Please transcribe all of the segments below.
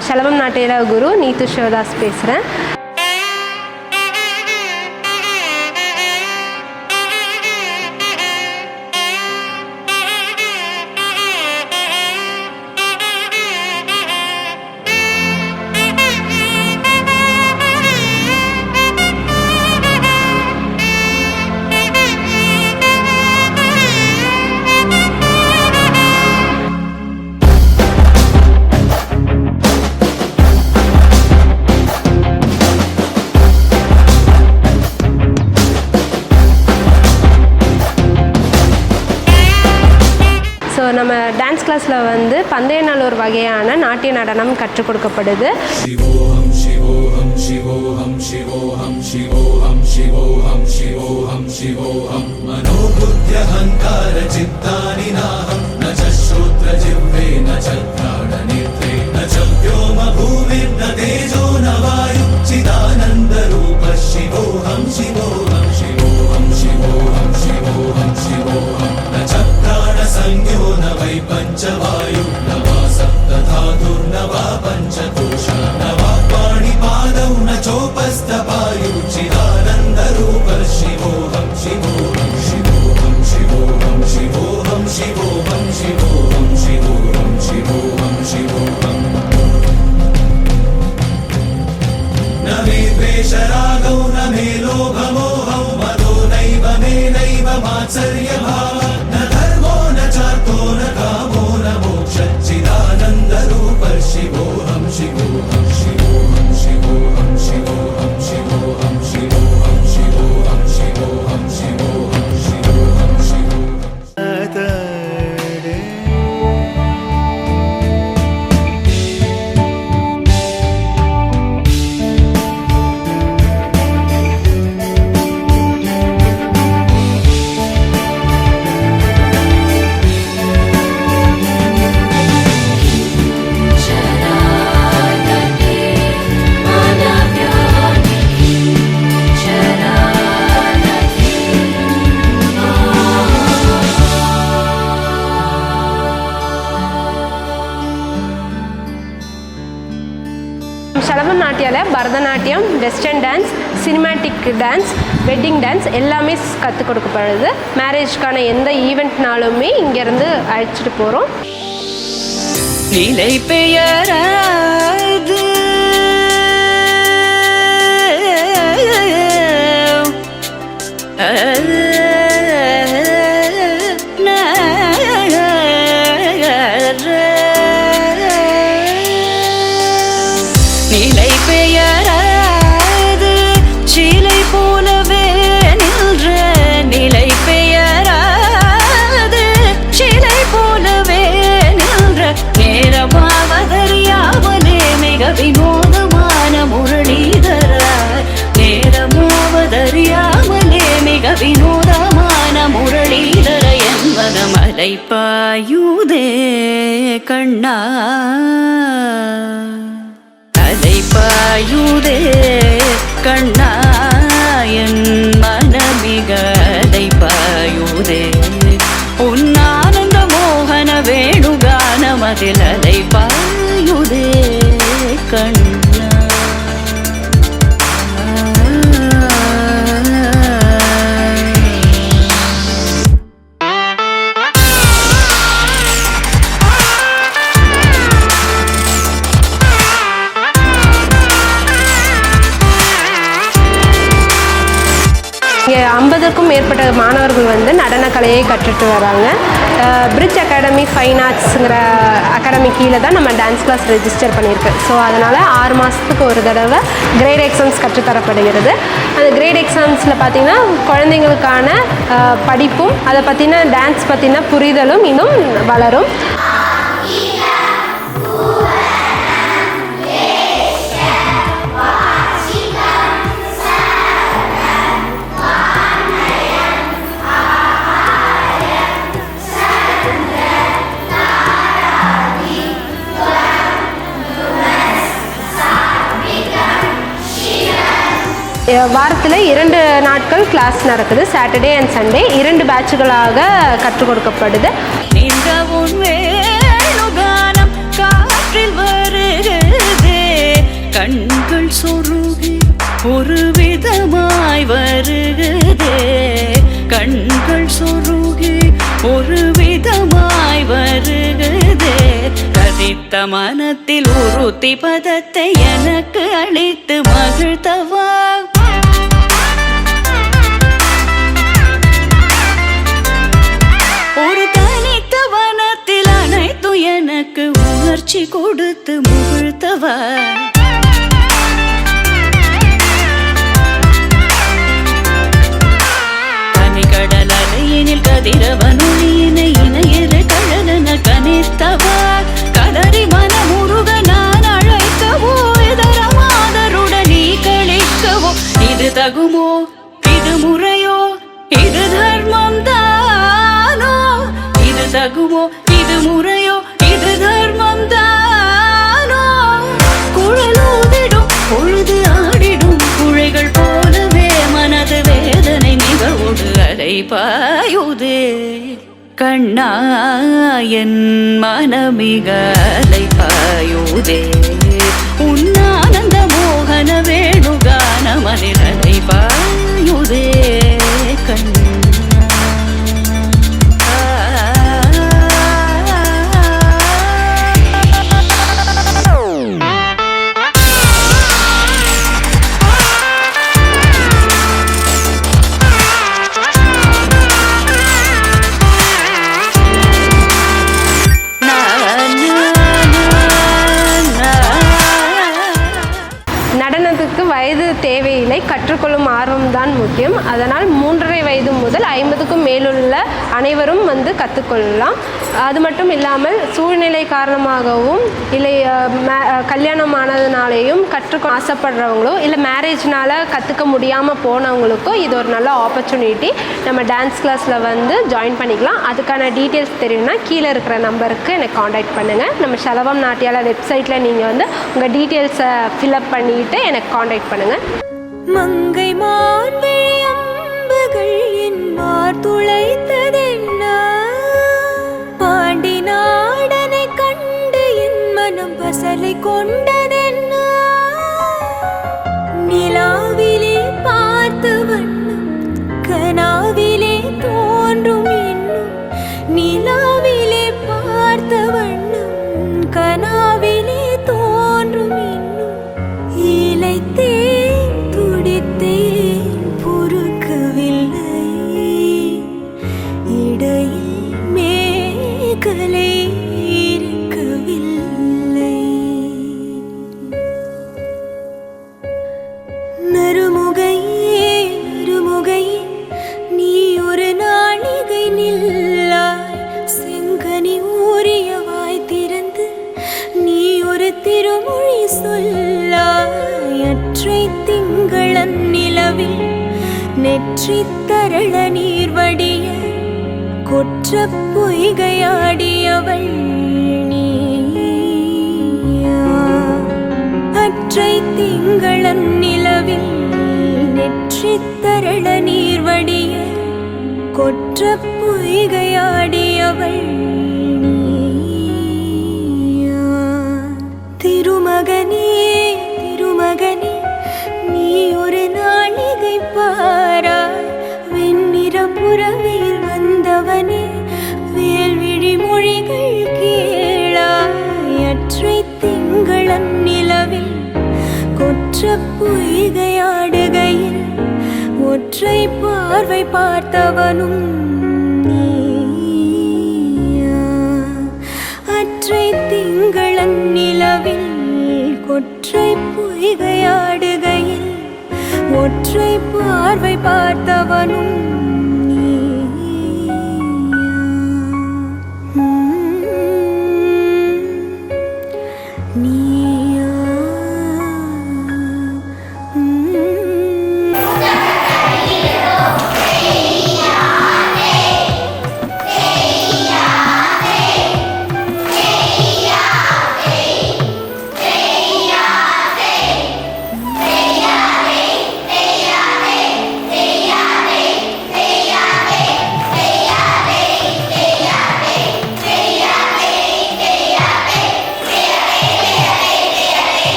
சலபம் நாட்டியலா குரு நீத்து சிவதாஸ் பேசுகிறேன் பந்தய பந்தயநல்லூர் வகையான நாட்டிய நடனம் கற்றுக் கொடுக்கப்படுது. சிவோஹம் சிவோஹம் சிவோஹம் மனோபுத்தியஹங்கார சித்தானி நாகம் Bharatanatyam western dance cinematic dance wedding dance எல்லாமே கற்றுக் கொடுக்கப்படுது. மேரேஜ்க்கான எந்த ஈவெண்ட்னாலுமே இங்கேருந்து அழைச்சிட்டு போகிறோம் நிலை பெயராது. அது பெயராது சீலை போலவே நின்ற நிலை பெயராது சீலை போலவே நின்ற நேரமாவதறியாமலே மிக வினோதமான முரளிதரா நேரமாவதறியாமலே மிக வினோதமான முரளிதர என்பத மலைப்பாயுதே கண்ணா. மாணவர்கள் வந்து நடனக்கலையை கற்றுட்டு வராங்க. பிரிட்ஜ் அகாடமி ஃபைன் ஆர்ட்ஸுங்கிற அகாடமி கீழே தான் நம்ம டான்ஸ் கிளாஸ் ரெஜிஸ்டர் பண்ணியிருக்கு. ஸோ அதனால் ஆறு மாதத்துக்கு ஒரு தடவை கிரேட் எக்ஸாம்ஸ் கற்றுத்தரப்படுகிறது. அந்த கிரேட் எக்ஸாம்ஸில் பார்த்திங்கன்னா குழந்தைங்களுக்கான படிப்பும் அதை பற்றின டான்ஸ் பற்றின புரிதலும் இன்னும் வளரும். வாரத்தில் இரண்டு நாட்கள் கிளாஸ் நடக்குது. சாட்டர்டே அண்ட் சண்டே இரண்டு பேட்சுகளாக கற்றுக் கொடுக்கப்படுது. காற்றில் கண்கள் சொருகி ஒரு விதமாய் வருகிறதே. கண்கள் சொருகி ஒரு விதமாய் வருகிறதே. கதித்த மனத்தில் உறுத்தி பதத்தை எனக்கு அளித்து மகிழ்த்தவா உணர்ச்சி கொடுத்து முகிழ்த்தவ தனிக்கடல் அலையினில் கதிரவனொழியினை இணையிரு கழலன கனித்தவ கதறி மனமுருக நான் அழைக்கவோ? இதர நீ கழிக்கவோ? இது தகுமோ? இது முறையோ? இது தர்மம் தானோ? இது தகுமோ? இது முறை பாயுது கண்ணா என் மனமிக பாயுதே. ஐம்பதுக்கும் மேலுள்ள அனைவரும் வந்து கற்றுக்கொள்ளலாம் அது மட்டும் இல்லாமல் சூழ்நிலை காரணமாகவும் இல்லை மே- கல்யாணம் ஆனதுனாலேயும் கற்றுக்க ஆசைப்படுறவங்களோ இல்லை மேரேஜ்னால கற்றுக்க முடியாமல் போனவங்களுக்கோ இது ஒரு நல்ல ஆப்பர்ச்சுனிட்டி நம்ம டான்ஸ் கிளாஸில் வந்து ஜாயின் பண்ணிக்கலாம். அதுக்கான டீட்டெயில்ஸ் தெரியும்னா கீழே இருக்கிற நம்பருக்கு எனக்கு காண்டாக்ட் பண்ணுங்கள் நம்ம செலவம் நாட்டியால வெப்சைட்டில் நீங்கள் வந்து உங்கள் டீட்டெயில்ஸை ஃபில்அப் பண்ணிவிட்டு எனக்கு காண்டாக்ட் பண்ணுங்கள் மங்கை மான்விழி கொண்ட இரவில் நிலவில் நெற்றி தரள கொற்ற பொய்கையாடியவள் நீயா? அற்றை திங்களன் நிலவில் நெற்றி தரள கொற்ற பொய்கையாடியவள் திருமகனே திருமகனே நீ ஒரு வருவாராய் வெண்ணிற புறவியில் வந்தவனே வேல்விழி மொழிகள் கேளாயற்றை திங்களன் நிலவில் கொற்ற பொய்கையாடுகையில் ஒற்றை பார்வை பார்த்தவனும் அற்றை திங்களன் நிலவில் கொற்றை பொய்கையா ஒற்றை பார்வை பார்த்தவனும்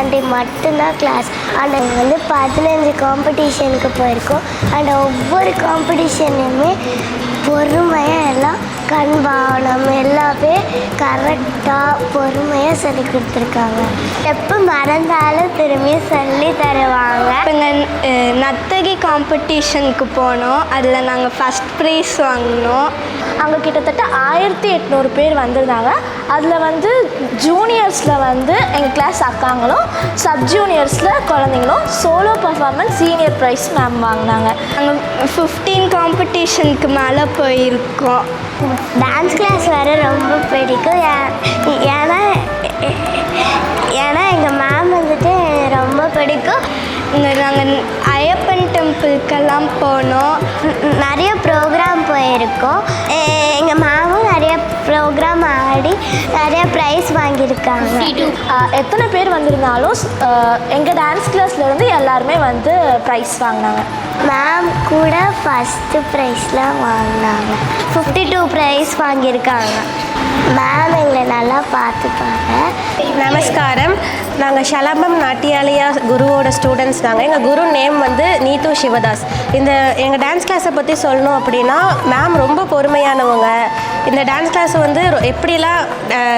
சண்டே மட்டும்தான் கிளாஸ் அண்ட் வந்து பதினஞ்சு காம்படிஷனுக்கு போயிருக்கோம். அண்ட் ஒவ்வொரு காம்படிஷன்லையுமே பொறுமையாக எல்லாம் கண் பாவனம் எல்லாமே கரெக்டாக பொறுமையாக சொல்லி கொடுத்துருக்காங்க. எப்போ மறந்தாலும் திரும்பி சொல்லி தருவாங்க. இப்போ நத்தகி காம்படிஷனுக்கு போனோம். அதில் நாங்கள் ஃபஸ்ட் ப்ரைஸ் வாங்கினோம். அங்கே கிட்டத்தட்ட ஆயிரத்தி எட்நூறு பேர் வந்திருந்தாங்க. அதில் வந்து ஜூனியர்ஸில் வந்து எங்கள் கிளாஸ் அக்காங்களும் சப் ஜூனியர்ஸில் குழந்தைங்களும் solo performance senior prize ma'am வாங்கினாங்க. நாங்கள் ஃபிஃப்டீன் காம்படிஷனுக்கு மேலே போயிருக்கோம். டான்ஸ் கிளாஸ் வர ரொம்ப பிடிக்கும். ஏன்னா ஏன்னா எங்கள் மேம் வந்துட்டு ரொம்ப பிடிக்கும். இங்கே நாங்கள் ஐயப்பன் டெம்பிள்க்கெல்லாம் போனோம். நிறைய ப்ரோக்ராம் போயிருக்கோம். எங்கள் மேமும் நிறைய ப்ரோக்ராம் ஆடி நிறைய ப்ரைஸ் வாங்கியிருக்காங்க. எத்தனை பேர் வந்திருந்தாலும் எங்கள் டான்ஸ் கிளாஸ்லேருந்து எல்லாருமே வந்து ப்ரைஸ் வாங்கினாங்க. மேம் கூட ஃபஸ்ட்டு ப்ரைஸ்லாம் வாங்கினாங்க. ஃபிஃப்டி டூ ப்ரைஸ் வாங்கியிருக்காங்க. மேம் எங்களை நல்லா பார்த்துப்பாங்க. நமஸ்காரம். நாங்கள் ஷலபம் நாட்டியாலயா குருவோட ஸ்டூடெண்ட்ஸ் நாங்கள் எங்கள் குரு நேம் வந்து நீத்து சிவதாஸ். இந்த எங்கள் டான்ஸ் கிளாஸை பற்றி சொல்லணும் அப்படின்னா மேம் ரொம்ப பொறுமையானவங்க. இந்த டான்ஸ் கிளாஸ் வந்து ரொ- எப்படிலாம்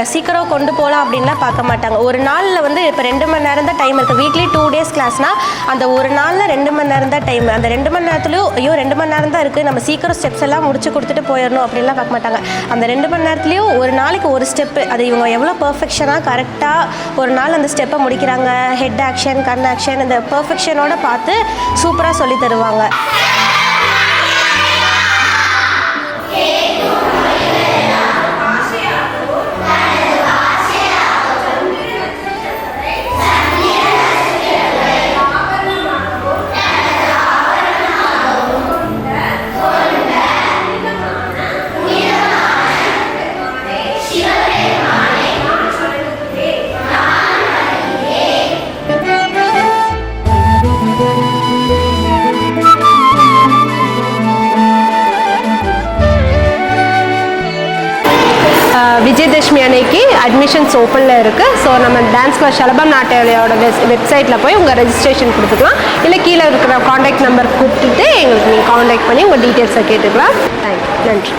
சீக்கிரம் கொண்டு போகலாம் அப்படின்லாம் பார்க்க மாட்டாங்க. ஒரு நாளில் வந்து இப்போ ரெண்டு மணி நேரம் தான் டைம் இருக்குது வீக்லி டூ டேஸ் கிளாஸ்னால் அந்த ஒரு நாளில் ரெண்டு மணி நேரம் தான் டைம் அந்த ரெண்டு மணி நேரத்துலையும் ஐயோ ரெண்டு மணி நேரம் தான் இருக்குது நம்ம சீக்கிரம் ஸ்டெப்ஸ் எல்லாம் முடிச்சு கொடுத்துட்டு போயிடணும் அப்படின்லாம் பார்க்க மாட்டாங்க. அந்த ரெண்டு மணி நேரத்துலையும் ஒரு நாளைக்கு ஒரு ஸ்டெப்பு அது இவங்க எவ்வளோ பர்ஃபெக்ஷனாக கரெக்டாக ஒரு நாள் அந்த ஸ்டெப்பை முடிக்கிறாங்க. ஹெட் ஆக்ஷன் கண் ஆக்ஷன் இந்த பர்ஃபெக்ஷனோட பார்த்து சூப்பராக சொல்லி தருவாங்க. அட்மிஷன்ஸ் ஓப்பனில் இருக்குது ஸோ நம்ம டான்ஸ் கிளாஸ் ஷலபம் நாட்டியாலயோட வெஸ் வெப்சைட்டில் போய் உங்கள் ரெஜிஸ்ட்ரேஷன் கொடுத்துக்கலாம். இல்லை கீழே இருக்கிற காண்டாக்ட் நம்பர் கூப்பிட்டுட்டு எங்களுக்கு நீங்கள் காண்டாக்ட் பண்ணி உங்கள் டீட்டெயில்ஸை கேட்டுக்கலாம். தேங்க்யூ நன்றி.